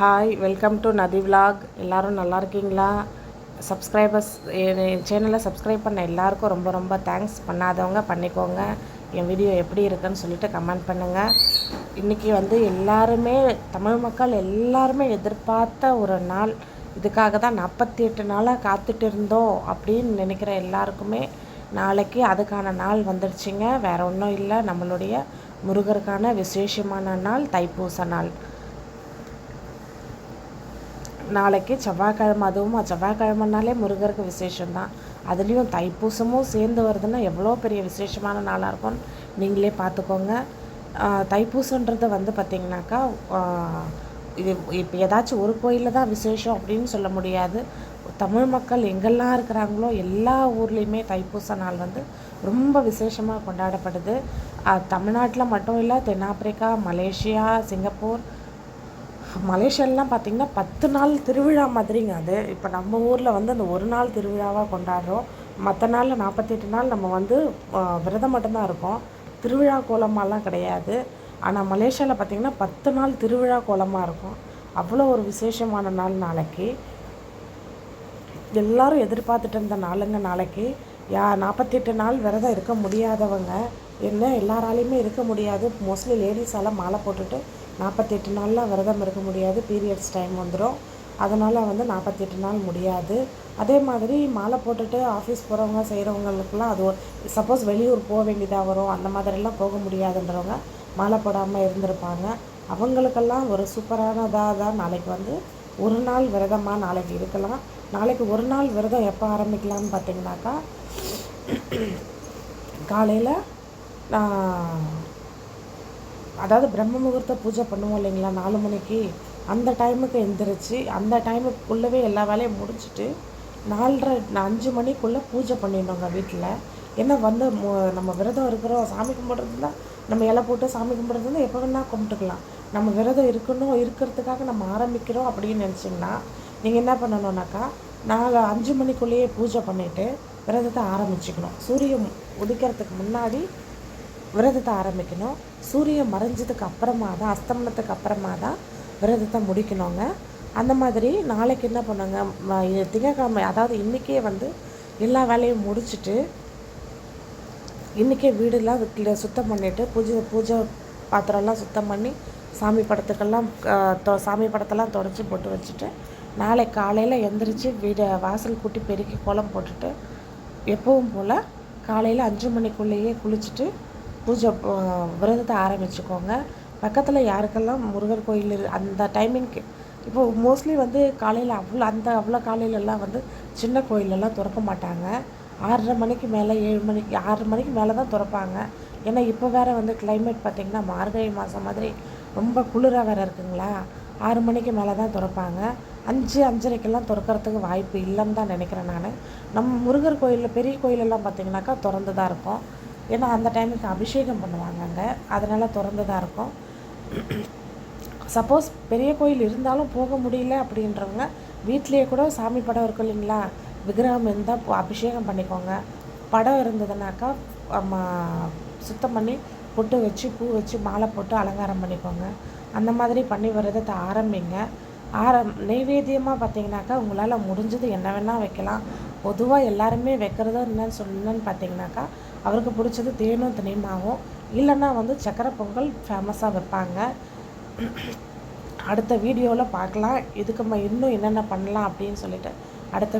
Hi welcome to Nadhi vlog எல்லோரும் நல்லா இருக்கீங்களா? சப்ஸ்கிரைபர்ஸ் என் சேனலை சப்ஸ்கிரைப் பண்ண எல்லாருக்கும் ரொம்ப ரொம்ப தேங்க்ஸ் பண்ணாதவங்க பண்ணிக்கோங்க. என் வீடியோ எப்படி இருக்குன்னு சொல்லிட்டு கமெண்ட் பண்ணுங்கள் இன்றைக்கி வந்து எல்லாருமே தமிழ் மக்கள் எல்லாருமே எதிர்பார்த்த ஒரு நாள். இதுக்காக தான் நாற்பத்தி எட்டு நாளாக காத்துட்டு இருந்தோம் அப்படின்னு நினைக்கிற எல்லாருக்குமே நாளைக்கு அதுக்கான நாள் வந்துடுச்சிங்க. வேறு ஒன்றும் இல்லை. நம்மளுடைய முருகருக்கான விசேஷமான நாள் தைப்பூச நாள். நாளைக்கு செவ்வாய்க்கிழமை அதுவும் செவ்வாய்க்கிழமைனாலே முருகருக்கு விசேஷம்தான். அதுலேயும் தைப்பூசமும் சேர்ந்து வருதுன்னா எவ்வளோ பெரிய விசேஷமான நாளாக இருக்கும்னு நீங்களே பார்த்துக்கோங்க. தைப்பூசன்றது வந்து பார்த்திங்கனாக்கா இது இப்போ ஏதாச்சும் ஒரு கோயிலில் தான் விசேஷம் அப்படின்னு சொல்ல முடியாது. தமிழ் மக்கள் எங்கெல்லாம் இருக்கிறாங்களோ எல்லா ஊர்லேயுமே தைப்பூச நாள் வந்து ரொம்ப விசேஷமாக கொண்டாடப்படுது. தமிழ்நாட்டில் மட்டும் இல்லை தென்னாப்பிரிக்கா மலேசியா சிங்கப்பூர் மலேசியாலலாம் பார்த்திங்கன்னா பத்து நாள் திருவிழா மாதிரிங்க அது. இப்போ நம்ம ஊரில் வந்து அந்த ஒரு நாள் திருவிழாவாக கொண்டாடுறோம். மற்ற நாளில் நாற்பத்தெட்டு நாள் நம்ம வந்து விரதம் மட்டும்தான் இருக்கோம். திருவிழா கோலமாலாம் கிடையாது. ஆனால் மலேசியாவில் பார்த்திங்கன்னா பத்து நாள் திருவிழா கோலமாக இருக்கும். அவ்வளோ ஒரு விசேஷமான நாள் நாளைக்கு. எல்லோரும் எதிர்பார்த்துட்டு இருந்த நாளுங்க நாளைக்கு. யா நாற்பத்தெட்டு நாள் விரதம் இருக்க முடியாதவங்க என்ன எல்லாராலையுமே இருக்க முடியாது. மோஸ்ட்லி லேடிஸால் மாலை போட்டுட்டு நாற்பத்தெட்டு நாள்லாம் விரதம் இருக்க முடியாது. பீரியட்ஸ் டைம் வந்துடும் அதனால் வந்து நாற்பத்தெட்டு நாள் முடியாது. அதே மாதிரி மாலை போட்டுட்டு ஆஃபீஸ் போகிறவங்க செய்கிறவங்களுக்குலாம் அது சப்போஸ் வெளியூர் போக வேண்டியதாக வரும் அந்த மாதிரிலாம் போக முடியாதுன்றவங்க மாலை போடாமல் இருந்திருப்பாங்க. அவங்களுக்கெல்லாம் ஒரு சூப்பரானதாக தான் நாளைக்கு வந்து ஒரு நாள் விரதமாக நாளைக்கு இருக்கலாம். நாளைக்கு ஒரு நாள் விரதம் எப்போ ஆரம்பிக்கலாம்னு பார்த்தீங்கன்னாக்கா காலையில் அதாவது பிரம்ம முகூர்த்த பூஜை பண்ணுவோம் இல்லைங்களா நாலு மணிக்கு. அந்த டைமுக்கு எந்திரிச்சு அந்த டைமுக்குள்ளவே எல்லா வேலையும் முடிச்சுட்டு நாலரை அஞ்சு மணிக்குள்ளே பூஜை பண்ணிடணுங்க வீட்டில் ஏன்னா வந்து நம்ம விரதம் இருக்கிறோம் சாமி கும்பிட்றதுனா நம்ம இலை போட்டு சாமி கும்பிட்றதுனா எப்போ வேணால் கும்பிட்டுக்கலாம். நம்ம விரதம் இருக்கணும் இருக்கிறதுக்காக நம்ம ஆரம்பிக்கிறோம் அப்படின்னு நினச்சிங்கன்னா நீங்கள் என்ன பண்ணணுன்னாக்கா நாலு அஞ்சு மணிக்குள்ளேயே பூஜை பண்ணிவிட்டு விரதத்தை ஆரம்பிச்சுக்கணும். சூரியன் உதிக்கிறதுக்கு முன்னாடி விரதத்தை ஆரம்பிக்கணும். சூரியன் மறைஞ்சதுக்கு அப்புறமா தான் அஸ்தமனத்துக்கு அப்புறமா தான் விரதத்தை முடிக்கணுங்க. அந்த மாதிரி நாளைக்கு என்ன பண்ணுங்க? திங்கக்கிழமை அதாவது இன்றைக்கே வந்து எல்லா வேலையும் முடிச்சுட்டு இன்றைக்கே வீடெல்லாம் சுத்தம் பண்ணிவிட்டு பூஜை பூஜை பாத்திரம்லாம் சுத்தம் பண்ணி சாமி படத்துக்கெல்லாம் சாமி படத்தெல்லாம் தொடச்சி போட்டு வச்சுட்டு நாளை காலையில் எந்திரிச்சு வீடை வாசல் கூட்டி பெருக்கி கோலம் போட்டுட்டு எப்பவும் போல் காலையில் அஞ்சு மணிக்குள்ளேயே குளிச்சுட்டு பூஜை விரதத்தை ஆரம்பிச்சுக்கோங்க. பக்கத்தில் யாருக்கெல்லாம் முருகர் கோயில் அந்த டைமிங்க்கு இப்போது மோஸ்ட்லி வந்து காலையில் அவ்வளோ அந்த அவ்வளோ காலையிலலாம் வந்து சின்ன கோயிலெல்லாம் திறக்க மாட்டாங்க. ஆறரை மணிக்கு மேலே ஏழு மணிக்கு ஆறு மணிக்கு மேலே தான் திறப்பாங்க. ஏன்னா இப்போ வேறு வந்து கிளைமேட் பார்த்திங்கன்னா மார்கழி மாதம் மாதிரி ரொம்ப குளிராக வேறு இருக்குங்களா? ஆறு மணிக்கு மேலே தான் திறப்பாங்க. அஞ்சு அஞ்சரைக்கெல்லாம் திறக்கிறதுக்கு வாய்ப்பு இல்லைன்னு தான் நினைக்கிறேன் நான். நம்ம முருகர் கோயிலில் பெரிய கோயிலெல்லாம் பார்த்திங்கனாக்கா திறந்து தான் இருக்கும். ஏன்னா அந்த டைமுக்கு அபிஷேகம் பண்ணுவாங்க அங்கே. அதனால் திறந்து தான் இருக்கும். சப்போஸ் பெரிய கோயில் இருந்தாலும் போக முடியல அப்படின்றவங்க வீட்லேயே கூட சாமி படம் இருக்கும் இல்லைங்களா? விக்கிரகம் இருந்தால் அபிஷேகம் பண்ணிக்கோங்க. படம் இருந்ததுனாக்கா சுத்தம் பண்ணி பொட்டு வச்சு பூ வச்சு மாலை போட்டு அலங்காரம் பண்ணிக்கோங்க. அந்த மாதிரி பண்ணி விரதத்தை ஆரம்பிங்க. ஆரம் நெய்வேத்தியமாக பார்த்தீங்கன்னாக்கா உங்களால் முடிஞ்சது என்ன வேணால் வைக்கலாம். பொதுவாக எல்லாருமே வைக்கிறதோ என்னன்னு சொல்லணும்னு பார்த்தீங்கன்னாக்கா அவருக்கு பிடிச்சது தேனும் தினைமாவும். இல்லைன்னா வந்து சக்கரை பொங்கல் ஃபேமஸாக வைப்பாங்க. அடுத்த வீடியோவில் பார்க்கலாம். இதுக்கு இன்னும் என்னென்ன பண்ணலாம் அப்படின்னு சொல்லிட்டு அடுத்த